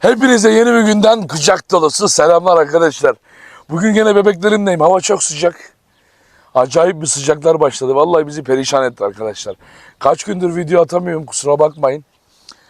Hepinize yeni bir günden kucak dolusu selamlar arkadaşlar. Bugün gene bebeklerimdeyim. Hava çok sıcak. Acayip bir sıcaklar başladı. Vallahi bizi perişan etti arkadaşlar. Kaç gündür video atamıyorum kusura bakmayın.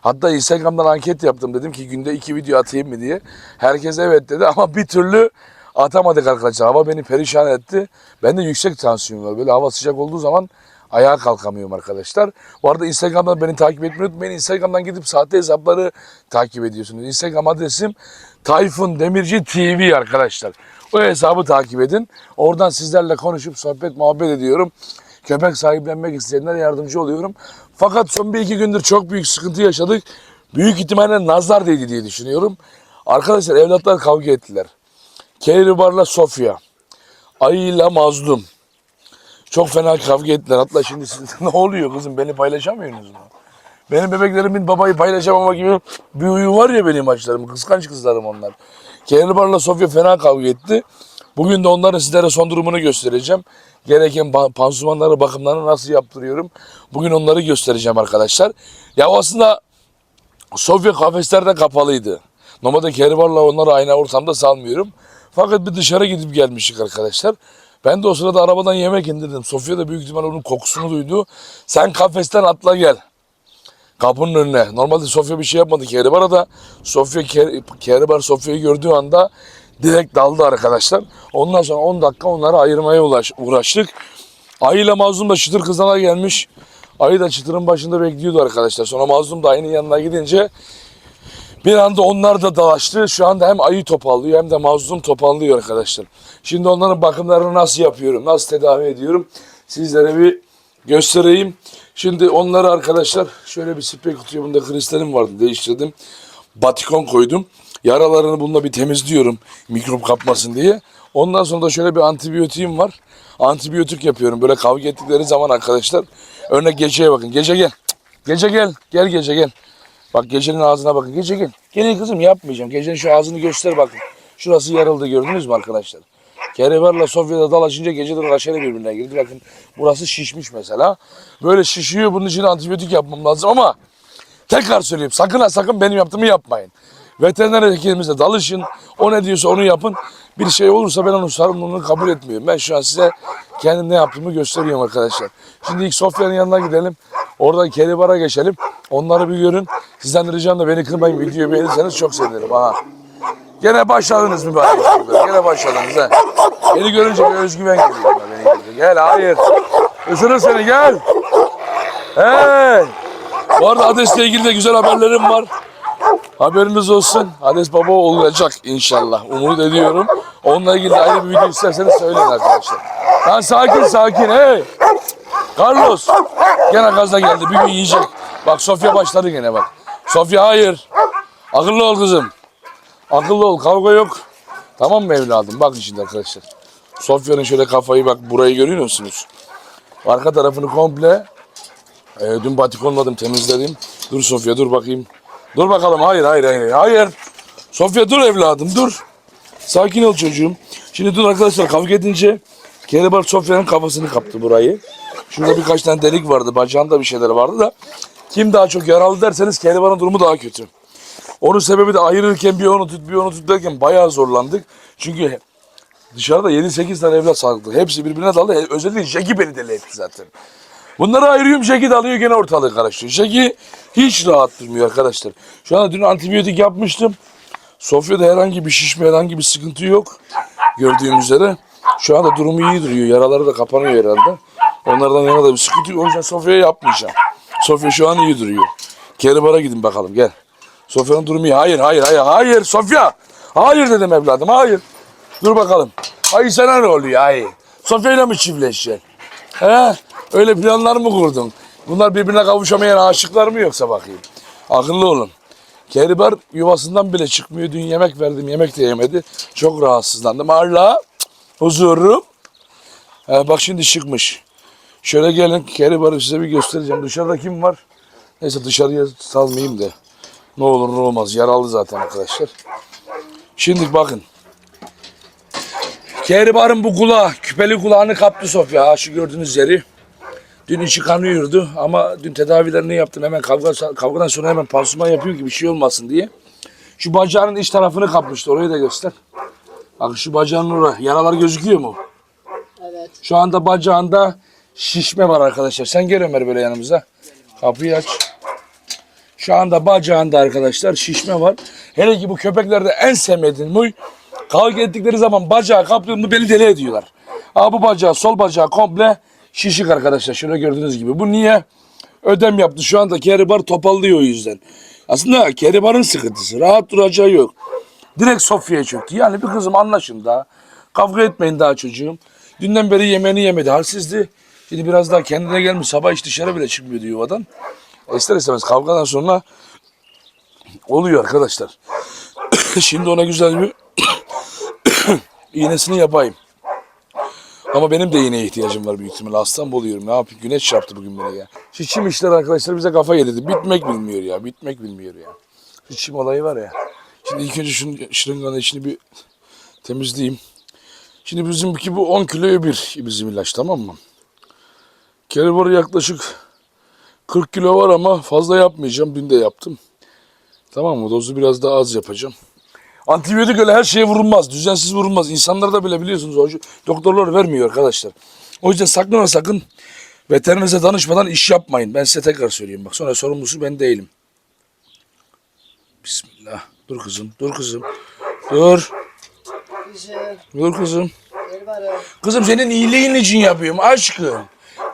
Hatta Instagram'dan anket yaptım. Dedim ki günde iki video atayım mı diye. Herkes evet dedi ama bir türlü atamadık arkadaşlar. Hava beni perişan etti. Bende yüksek tansiyon var. Böyle hava sıcak olduğu zaman ayağa kalkamıyorum arkadaşlar. Bu arada Instagram'dan beni takip etmeyi unutmayın. Instagram'dan gidip sahte hesapları takip ediyorsunuz. Instagram adresim Tayfun Demirci TV arkadaşlar. O hesabı takip edin. Oradan sizlerle konuşup sohbet muhabbet ediyorum. Köpek sahiplenmek isteyenlere yardımcı oluyorum. Fakat son bir iki gündür çok büyük sıkıntı yaşadık. Büyük ihtimalle nazar değdi diye düşünüyorum. Arkadaşlar evlatlar kavga ettiler. Kehribar'la Sofya. Ayı'yla Mazlum. Çok fena kavga ettiler. Hatta şimdi siz ne oluyor kızım beni paylaşamıyorsunuz mu? Benim bebeklerimin babayı paylaşamama gibi bir huyu var ya benim maçlarım. Kıskanç kızlarım onlar. Kehribar'la Sofya fena kavga etti. Bugün de onların sizlere son durumunu göstereceğim. Gereken pa- pansumanları, bakımlarını nasıl yaptırıyorum. Bugün onları göstereceğim arkadaşlar. Ya aslında Sofya kafeslerde kapalıydı. Normalde Kehribar'la onları aynı ortamda salmıyorum. Fakat bir dışarı gidip gelmiştik arkadaşlar. Ben de o sırada arabadan yemek indirdim. Sofya da büyük ihtimal onun kokusunu duydu. Sen kafesten atla gel. Kapının önüne. Normalde Sofya bir şey yapmadı Kehribar'a da. Sofya, Ke- Kehribar Sofya'yı gördüğü anda direkt daldı arkadaşlar. Ondan sonra 10 dakika onları ayırmaya uğraştık. Ayı ile Mazlum da çıtır kızana gelmiş. Ayı da çıtırın başında bekliyordu arkadaşlar. Sonra Mazlum da ayının yanına gidince bir anda onlar da dalaştı. Şu anda hem ayı topallıyor hem de mazlum topallıyor arkadaşlar. Şimdi onların bakımlarını nasıl yapıyorum, nasıl tedavi ediyorum sizlere bir göstereyim. Şimdi onları arkadaşlar şöyle bir sprey kutuya bunda kristalim vardı değiştirdim. Batikon koydum. Yaralarını bununla bir temizliyorum mikrop kapmasın diye. Ondan sonra da şöyle bir antibiyotiğim var. Antibiyotik yapıyorum böyle kavga ettikleri zaman arkadaşlar. Örnek geceye bakın. Gece gel. Gece gel. Gel gece gel. Bak gecenin ağzına bakın. Gece gel. Gelin kızım yapmayacağım. Gecenin şu ağzını göster bakın. Şurası yarıldı gördünüz mü arkadaşlar? Kerebarla Sofya'da dalaşınca gece de raşere birbirine girdi. Bakın burası şişmiş mesela. Böyle şişiyor. Bunun için antibiyotik yapmam lazım ama tekrar söyleyeyim. Sakın ha sakın benim yaptığımı yapmayın. Veteriner hekimimize dalışın. O ne diyorsa onu yapın. Bir şey olursa ben onun sorumluluğunu kabul etmiyorum. Ben şu an size kendim ne yaptığımı gösteriyorum arkadaşlar. Şimdi ilk Sofya'nın yanına gidelim. Oradan Keribar'a geçelim. Onları bir görün. Sizden de ricam da beni kırmayın. Videoyu beğenirseniz çok sevinirim. Aha. Gene başladınız mübarek çocuklar. Gene başladınız ha. Beni görünce bir özgüven geliyor. Beni görünce. Gel hayır. Isırır seni gel. Hey. Bu arada Hades'le ilgili de güzel haberlerim var. Haberiniz olsun. Hades baba olacak inşallah. Umut ediyorum. Onunla ilgili ayrı bir video isterseniz söyleyin arkadaşlar. Lan sakin sakin hey. Carlos. Gene gazla geldi. Bir gün yiyecek. Bak Sofya başladı gene bak. Sofya hayır. Akıllı ol kızım. Akıllı ol. Kavga yok. Tamam mı evladım? Bakın şimdi arkadaşlar. Sofya'nın şöyle kafayı bak burayı görüyor musunuz? Arka tarafını komple e, dün batikonladım temizledim. Dur Sofya dur bakayım. Dur bakalım. Hayır hayır hayır. Hayır. Sofya dur evladım dur. Sakin ol çocuğum. Şimdi dün arkadaşlar kavga edince Keribar Sofya'nın kafasını kaptı burayı. Şurada birkaç tane delik vardı. Bacağında bir şeyler vardı da. Kim daha çok yaralı derseniz Keribar'ın durumu daha kötü. Onun sebebi de ayrılırken bir onu tut bir onu tut derken bayağı zorlandık. Çünkü dışarıda 7-8 tane evlat sağlıklı. Hepsi birbirine daldı. Özellikle Jackie beni deli etti zaten. Bunları ayırıyorum Jackie de alıyor gene ortalığı karıştırıyor. Jackie hiç rahat durmuyor arkadaşlar. Şu anda dün antibiyotik yapmıştım. Sofya'da herhangi bir şişme herhangi bir sıkıntı yok. Gördüğüm üzere. Şu anda durumu iyi duruyor. Yaraları da kapanıyor herhalde. Onlardan yana da bir sıkıntı yok. O yüzden Sofya'ya yapmayacağım. Sofya şu an iyi duruyor. Keribar'a gidin bakalım gel. Sofya'nın durumu iyi. Hayır hayır hayır hayır Sofya. Hayır dedim evladım hayır. Dur bakalım. Ay sana ne oluyor ay? Sofya'yla mı çiftleşeceksin? He? Öyle planlar mı kurdun? Bunlar birbirine kavuşamayan aşıklar mı yoksa bakayım? Akıllı olun. Keribar yuvasından bile çıkmıyor. Dün yemek verdim, yemek de yemedi. Çok rahatsızlandım. Allah, huzurum. He, bak şimdi çıkmış. Şöyle gelin, Keribar'ı size bir göstereceğim. Dışarıda kim var? Neyse dışarıya salmayayım da. Ne olur ne olmaz. Yaralı zaten arkadaşlar. Şimdi bakın. Keribar'ın bu kulağı, küpeli kulağını kaptı Sofya. Ha, şu gördüğünüz yeri. Dün içi kanıyordu ama dün tedavilerini yaptım. Hemen kavga, kavgadan sonra hemen pansuman yapıyorum ki bir şey olmasın diye. Şu bacağının iç tarafını kapmıştı. Orayı da göster. Bak şu bacağının orası. Yaralar gözüküyor mu? Evet. Şu anda bacağında şişme var arkadaşlar. Sen gel Ömer böyle yanımıza. Kapıyı aç. Şu anda bacağında arkadaşlar şişme var. Hele ki bu köpeklerde en sevmediğim huy kavga ettikleri zaman bacağı kaplıyor mu beni deli ediyorlar. Aa bu bacağı sol bacağı komple şişik arkadaşlar. Şöyle gördüğünüz gibi. Bu niye? Ödem yaptı. Şu anda keribar topallıyor o yüzden. Aslında keribarın sıkıntısı. Rahat duracağı yok. Direkt sofraya çöktü. Yani bir kızım anlaşın daha. Kavga etmeyin daha çocuğum. Dünden beri yemeğini yemedi. Halsizdi. Şimdi biraz daha kendine gelmiş. Sabah hiç dışarı bile çıkmıyordu yuvadan. İster istemez kavgadan sonra oluyor arkadaşlar. Şimdi ona güzel bir iğnesini yapayım. Ama benim de iğneye ihtiyacım var büyük ihtimalle. Hastam oluyorum. Ne yapayım? Güneş çarptı bugün beni ya. Şu çim işler arkadaşlar bize kafa yedirdi. Bitmek bilmiyor ya. Bitmek bilmiyor ya. Şu olayı var ya. Şimdi ilk önce şunun şırınganın içini bir temizleyeyim. Şimdi bizimki bu 10 kiloya bir bizim ilaç tamam mı? Keribor yaklaşık 40 kilo var ama fazla yapmayacağım. Dün de yaptım. Tamam mı? Dozu biraz daha az yapacağım. Antibiyotik öyle her şeye vurulmaz. Düzensiz vurulmaz. İnsanlar da bile biliyorsunuz. Doktorlar vermiyor arkadaşlar. O yüzden sakın sakın veterinize danışmadan iş yapmayın. Ben size tekrar söyleyeyim. Bak sonra sorumlusu ben değilim. Bismillah. Dur kızım. Dur kızım. Dur. Dur kızım. Kızım senin iyiliğin için yapıyorum aşkım.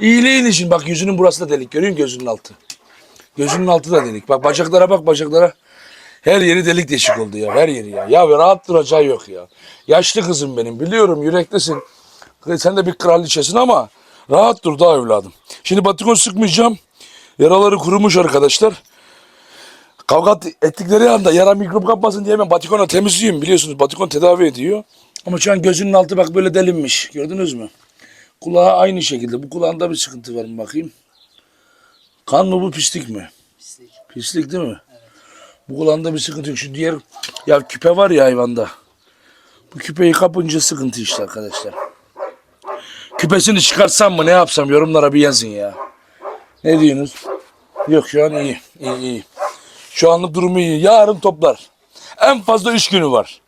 İyiliğin için. Bak yüzünün burası da delik. Görüyor musun gözünün altı? Gözünün altı da delik. Bak bacaklara bak bacaklara. Her yeri delik deşik oldu ya. Her yeri ya. Ya rahat duracağı yok ya. Yaşlı kızım benim. Biliyorum yüreklisin. Sen de bir kraliçesin ama rahat dur daha evladım. Şimdi batikon sıkmayacağım. Yaraları kurumuş arkadaşlar. Kavga ettikleri anda yara mikrop kapmasın diye ben batikona temizliyorum. Biliyorsunuz batikon tedavi ediyor. Ama şu an gözünün altı bak böyle delinmiş. Gördünüz mü? Kulağı aynı şekilde. Bu kulağında bir sıkıntı var mı bakayım? Kan mı bu pislik mi? Pislik. Pislik değil mi? Bu kulağında bir sıkıntı yok. Şu diğer ya küpe var ya hayvanda. Bu küpeyi kapınca sıkıntı işte arkadaşlar. Küpesini çıkarsam mı ne yapsam yorumlara bir yazın ya. Ne diyorsunuz? Yok şu an iyi. İyi iyi. Şu anlık durumu iyi. Yarın toplar. En fazla üç günü var.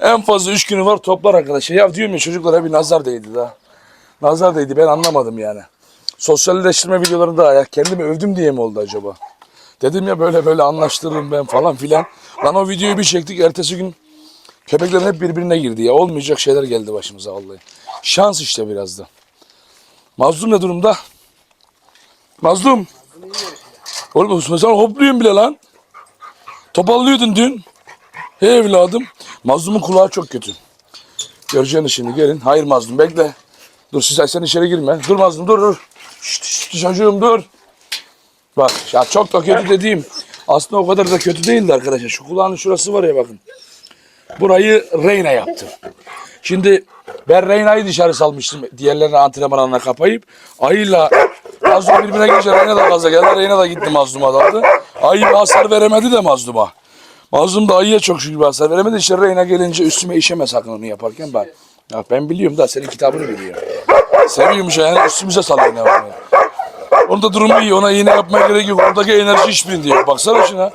En fazla üç günü var toplar arkadaşlar. Ya diyorum ya çocuklara bir nazar değdi daha. Nazar değdi ben anlamadım yani. Sosyalleştirme videolarında ya kendimi övdüm diye mi oldu acaba? Dedim ya böyle böyle anlaştırırım ben falan filan. Lan o videoyu bir çektik ertesi gün köpeklerin hep birbirine girdi ya. Olmayacak şeyler geldi başımıza vallahi. Şans işte biraz da. Mazlum ne durumda? Mazlum. Oğlum sen hopluyorsun bile lan. Topallıyordun dün. Hey evladım. Mazlumun kulağı çok kötü. Göreceğini şimdi gelin. Hayır Mazlum bekle. Dur siz sen içeri girme. Dur Mazlum dur dur. Şşt, şşt, çocuğum dur. Bak ya çok da kötü dediğim aslında o kadar da kötü değildi arkadaşlar. Şu kulağının şurası var ya bakın. Burayı Reyna yaptı. Şimdi ben Reyna'yı dışarı salmıştım. Diğerlerini antrenman alanına kapayıp. Ayıyla Mazlum birbirine girince Reyna da gaza geldi. Reyna da gitti Mazlum'a daldı. Ayı bir hasar veremedi de Mazlum'a. Mazlum da ayıya çok şükür bir hasar veremedi. İşte Reyna gelince üstüme işeme sakın onu yaparken ben. Ya ben biliyorum da senin kitabını biliyorum. Seviyormuş yani üstümüze salıyor ne var. Onun da durumu iyi. Ona iğne yapmaya gerek yok. Oradaki enerji hiçbir diyor. Baksana şuna.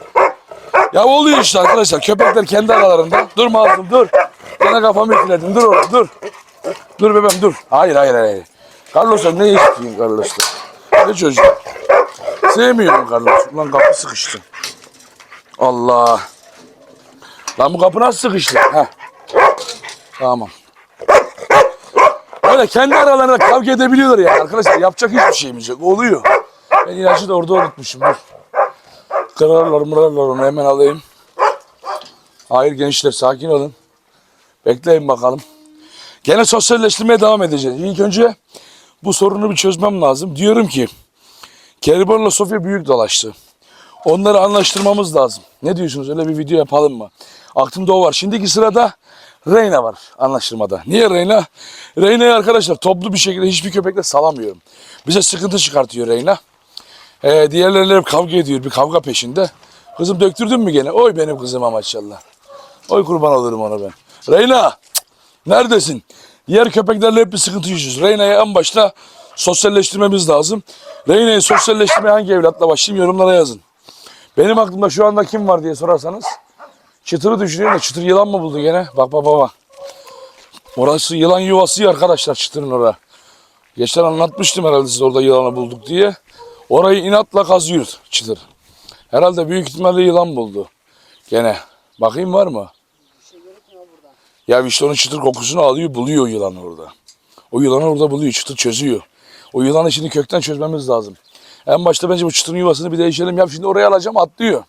Ya oluyor işte arkadaşlar. Köpekler kendi aralarında. Dur Mazlum dur. Gene kafamı ütüledin. Dur oğlum dur. Dur bebeğim dur. Hayır hayır hayır. Carlos'a ne istiyorsun Carlos'ta? Ne çocuk? Sevmiyorum Carlos. Ulan kapı sıkıştı. Allah. Lan bu kapı nasıl sıkıştı? Heh. Tamam. Öyle kendi aralarında kavga edebiliyorlar yani arkadaşlar. Yapacak hiçbir şeyimiz yok. Oluyor. Ben ilacı da orada unutmuşum. Dur. Kırarlar mırarlar onu hemen alayım. Hayır gençler sakin olun. Bekleyin bakalım. Gene sosyalleştirmeye devam edeceğiz. İlk önce bu sorunu bir çözmem lazım. Diyorum ki Keribor'la Sofya büyük dolaştı. Onları anlaştırmamız lazım. Ne diyorsunuz? Öyle bir video yapalım mı? Aklımda o var. Şimdiki sırada Reyna var anlaştırmada. Niye Reyna? Reyna'yı arkadaşlar toplu bir şekilde hiçbir köpekle salamıyorum. Bize sıkıntı çıkartıyor Reyna. Ee, diğerleriyle kavga ediyor. Bir kavga peşinde. Kızım döktürdün mü gene? Oy benim kızıma maşallah. Oy kurban olurum ona ben. Reyna! Neredesin? Diğer köpeklerle hep bir sıkıntı yaşıyoruz. Reyna'yı en başta sosyalleştirmemiz lazım. Reyna'yı sosyalleştirmeye hangi evlatla başlayayım yorumlara yazın. Benim aklımda şu anda kim var diye sorarsanız Çıtırı düşünüyorum da çıtır yılan mı buldu gene? Bak bak bak. Orası yılan yuvası ya arkadaşlar çıtırın orada. Geçen anlatmıştım herhalde size orada yılanı bulduk diye. Orayı inatla kazıyor çıtır. Herhalde büyük ihtimalle yılan buldu. Gene. Bakayım var mı? Ya işte onun çıtır kokusunu alıyor, buluyor o yılanı orada. O yılanı orada buluyor, çıtır çözüyor. O yılanı şimdi kökten çözmemiz lazım. En başta bence bu çıtırın yuvasını bir değişelim. Ya şimdi oraya alacağım, atlıyor.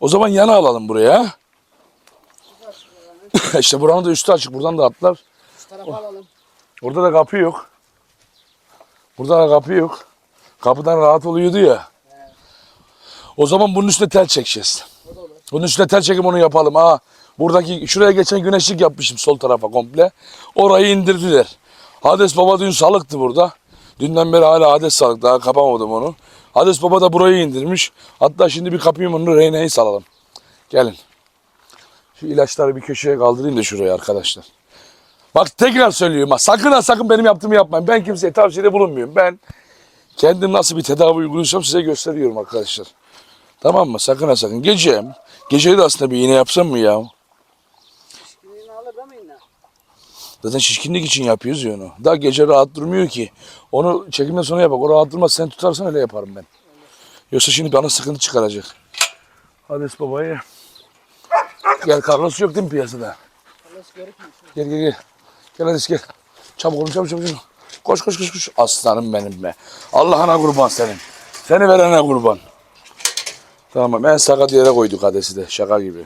O zaman yana alalım buraya. işte buranın da üstü açık, buradan da atlar. Şu tarafa alalım. Orada da kapı yok. Burada da kapı yok. Kapıdan rahat oluyordu ya. O zaman bunun üstüne tel çekeceğiz. O da olur. Bunun üstüne tel çekim onu yapalım. Ha, buradaki şuraya geçen güneşlik yapmışım sol tarafa komple. Orayı indirdiler. Hades Baba dün salıktı burada. Dünden beri hala Hades salık. Daha kapamadım onu. Hades Baba da burayı indirmiş. Hatta şimdi bir kapıyım onu Reyna'yı salalım. Gelin. Şu ilaçları bir köşeye kaldırayım da şuraya arkadaşlar. Bak tekrar söylüyorum. ha, Sakın ha sakın benim yaptığımı yapmayın. Ben kimseye tavsiyede bulunmuyorum. Ben kendim nasıl bir tedavi uyguluyorsam size gösteriyorum arkadaşlar. Tamam mı? Sakın ha sakın. Gece. Geceyi de aslında bir iğne yapsam mı ya? Gününü alır değil mi yine? Zaten şişkinlik için yapıyoruz ya onu. Daha gece rahat durmuyor ki. Onu çekimden sonra yapak. O rahat durmaz. Sen tutarsan öyle yaparım ben. Yoksa şimdi bana sıkıntı çıkaracak. Hades babayı. Gel Carlos yok değil mi piyasada? Allah'ız görükmüyor. Gel gel gel. Gel Hades gel. Çabuk olun çabuk çabuk. çabuk. Koş koş koş koş. Aslanım benim be. Allah'ına kurban senin. Seni verene kurban. Tamam en sakat yere koyduk Hades'i de şaka gibi.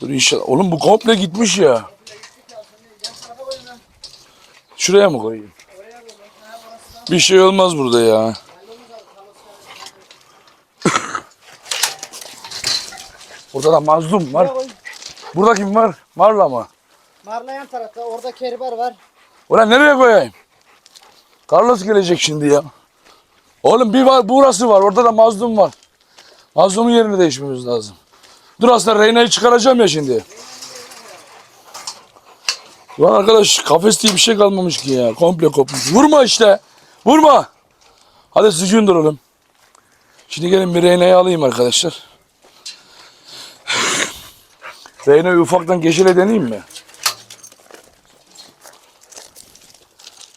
Dur inşallah. Oğlum bu komple gitmiş ya. Şuraya mı koyayım? Bir şey olmaz burada ya. Burada da mazlum var. Burada kim var? Marla mı? Marlayan tarafta. Orada keriber var. Ulan nereye koyayım? Carlos gelecek şimdi ya. Oğlum bir var burası var. Orada da mazlum var. Mazlumun yerini değişmemiz lazım. Dur aslında Reyna'yı çıkaracağım ya şimdi. Ulan arkadaş kafes diye bir şey kalmamış ki ya. Komple kopmuş. Vurma işte. Vurma. Hadi sıcın duralım. Şimdi gelin bir Reyna'yı alayım arkadaşlar. Reyna'yı ufaktan geçile deneyeyim mi?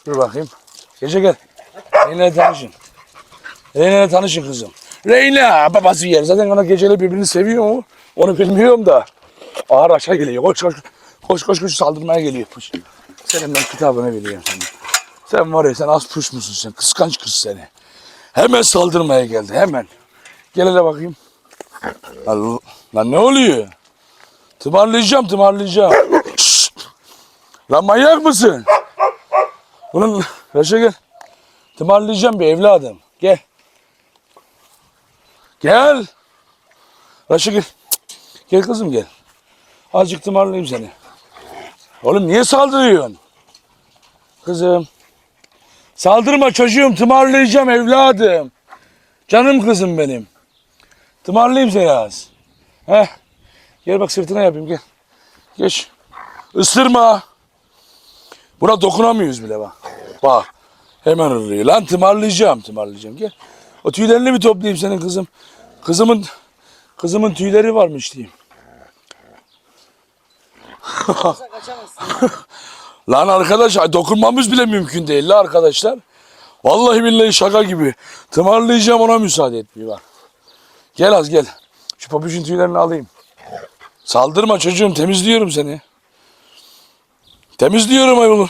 Dur bakayım. Gece gel. Reyna'yla tanışın. Reyna'yla tanışın kızım. Reyna babası yer. Zaten ona geceleri birbirini seviyor mu? Onu bilmiyorum da. Ağır aşağı geliyor. Koş koş. Koş koş koş saldırmaya geliyor. Puş. Senin ben kitabını biliyorum senin. Sen var ya sen az puş musun sen? Kıskanç kız seni. Hemen saldırmaya geldi hemen. Gel hele bakayım. Lan, lan ne oluyor? Tımarlayacağım tımarlayacağım. Lan manyak mısın? Bunun Reşe gel. Tımarlayacağım bir evladım. Gel. Gel. Reşe gel. Gel kızım gel. Azıcık tımarlayayım seni. Oğlum niye saldırıyorsun? Kızım. Saldırma çocuğum tımarlayacağım evladım. Canım kızım benim. Tımarlayayım seni az. Heh. Gel bak sırtına yapayım gel. Geç. Isırma. Buna dokunamıyoruz bile bak. Bak. Hemen hırlıyor. Lan tımarlayacağım tımarlayacağım. Gel. O tüylerini bir toplayayım senin kızım. Kızımın kızımın tüyleri varmış diyeyim. Lan arkadaş dokunmamız bile mümkün değil la arkadaşlar. Vallahi billahi şaka gibi. Tımarlayacağım ona müsaade etmiyor bak. Gel az gel. Şu pabucun tüylerini alayım. Saldırma çocuğum temizliyorum seni. Temizliyorum ayolu.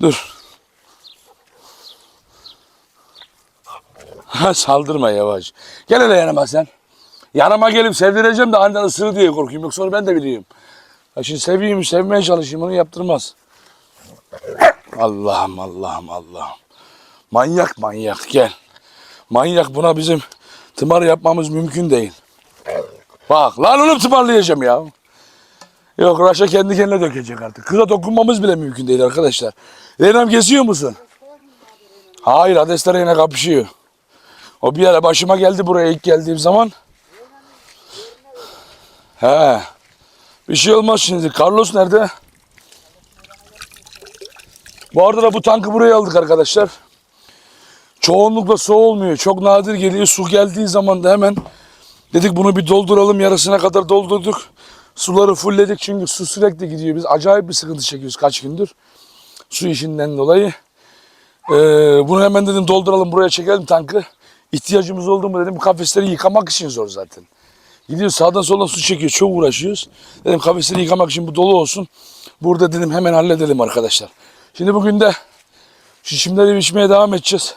Dur. Saldırma yavaş. Gel hele yanıma sen. Yanıma gelip sevdireceğim de aniden ısırır diye korkuyorum. Yoksa onu ben de biliyorum. Ya şimdi seveyim, sevmeye çalışayım onu yaptırmaz. Allah'ım Allah'ım Allah'ım. Manyak manyak gel. Manyak buna bizim tımar yapmamız mümkün değil. Bak lan onu tımarlayacağım ya. Yok Raşa kendi kendine dökecek artık. Kıza dokunmamız bile mümkün değil arkadaşlar. Reynam kesiyor musun? Hayır Hadesler yine kapışıyor. O bir ara başıma geldi buraya ilk geldiğim zaman. He. Bir şey olmaz şimdi. Carlos nerede? Bu arada da bu tankı buraya aldık arkadaşlar. Çoğunlukla su olmuyor. Çok nadir geliyor. Su geldiği zaman da hemen dedik bunu bir dolduralım. Yarısına kadar doldurduk. Suları fullledik çünkü su sürekli gidiyor. Biz acayip bir sıkıntı çekiyoruz kaç gündür. Su işinden dolayı. Ee, bunu hemen dedim dolduralım buraya çekelim tankı. İhtiyacımız oldu mu dedim kafesleri yıkamak için zor zaten. Gidiyoruz sağdan soldan su çekiyor çok uğraşıyoruz. Dedim kafesleri yıkamak için bu dolu olsun. Burada dedim hemen halledelim arkadaşlar. Şimdi bugün de şu çimleri biçmeye devam edeceğiz.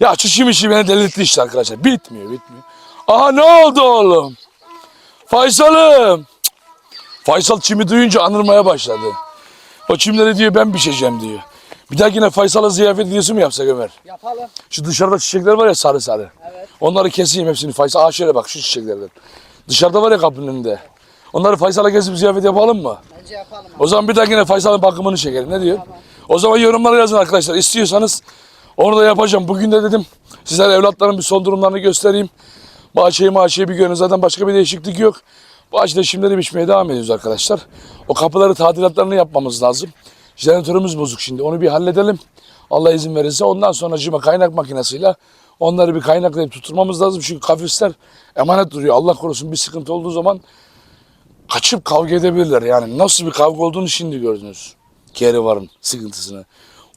Ya şu çim işi beni delirtti işte arkadaşlar. Bitmiyor bitmiyor. Aha ne oldu oğlum? Faysal'ım. Faysal çimi duyunca anırmaya başladı. O çimleri diyor ben biçeceğim diyor. Bir dahakine Faysal'a ziyafet videosu mu yapsak Ömer? Yapalım. Şu dışarıda çiçekler var ya sarı sarı. Evet. Onları keseyim hepsini Faysal. Aa şöyle bak şu çiçeklerden. Dışarıda var ya kapının önünde. Onları Faysal'a kesip ziyafet yapalım mı? Bence yapalım. O zaman bir dahakine Faysal'ın bakımını çekelim. Ne diyor? O zaman yorumlara yazın arkadaşlar. İstiyorsanız onu da yapacağım. Bugün de dedim sizlere evlatların bir son durumlarını göstereyim. Bahçeyi mahçeyi bir görün. Zaten başka bir değişiklik yok. Bahçede şimdileri biçmeye devam ediyoruz arkadaşlar. O kapıları tadilatlarını yapmamız lazım. Jeneratörümüz bozuk şimdi. Onu bir halledelim. Allah izin verirse. Ondan sonra cima kaynak makinesiyle onları bir kaynaklayıp tutturmamız lazım. Çünkü kafesler emanet duruyor. Allah korusun bir sıkıntı olduğu zaman kaçıp kavga edebilirler. Yani nasıl bir kavga olduğunu şimdi gördünüz. Kerivar'ın sıkıntısını.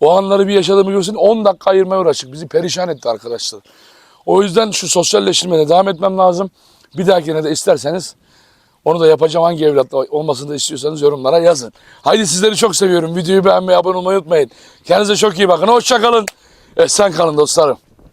O anları bir yaşadığımı görsen 10 dakika ayırmaya uğraştık. Bizi perişan etti arkadaşlar. O yüzden şu sosyalleştirmeye devam etmem lazım. Bir dahakine de isterseniz onu da yapacağım. Hangi evlatla olmasını da istiyorsanız yorumlara yazın. Haydi sizleri çok seviyorum. Videoyu beğenmeyi, abone olmayı unutmayın. Kendinize çok iyi bakın. Hoşça kalın. Esen kalın dostlarım.